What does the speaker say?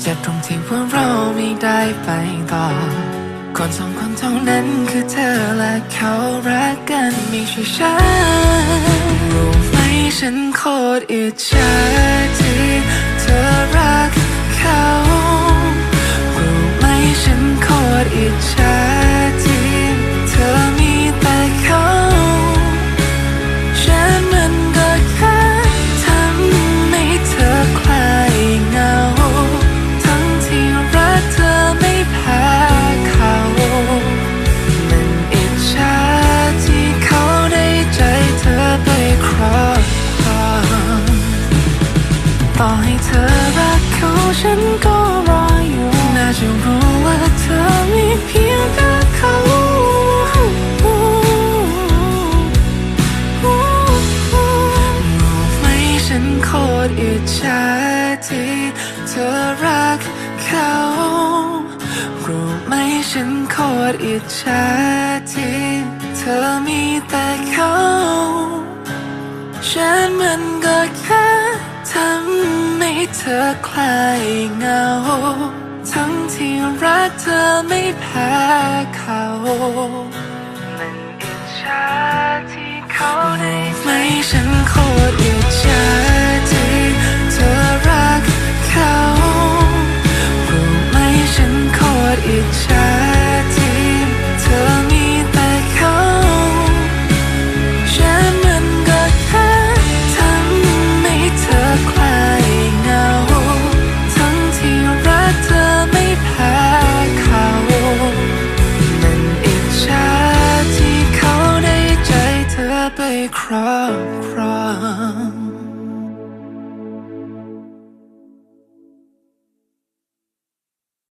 เจ็บตรงที่ว่าเราไม่ได้ไปต่อ คนสองคนเท่านั้นคือเธอและเขารักกันไม่ใช่ฉันรู้ไหมฉันโคตรอิจฉาที่เธอรัก ต่อให้เธอรักเขาฉันก็รออยู่ น่าจะรู้ว่าเธอมีเพียงแค่เขารู้ไหมฉันโคตรอิจฉาที่เธอรักเขารู้ไหมฉันโคตรอิจฉาที่เธอมีแต่เขาฉัน เธอคลายเหงา ทั้งที่รักเธอไม่แพ้เขา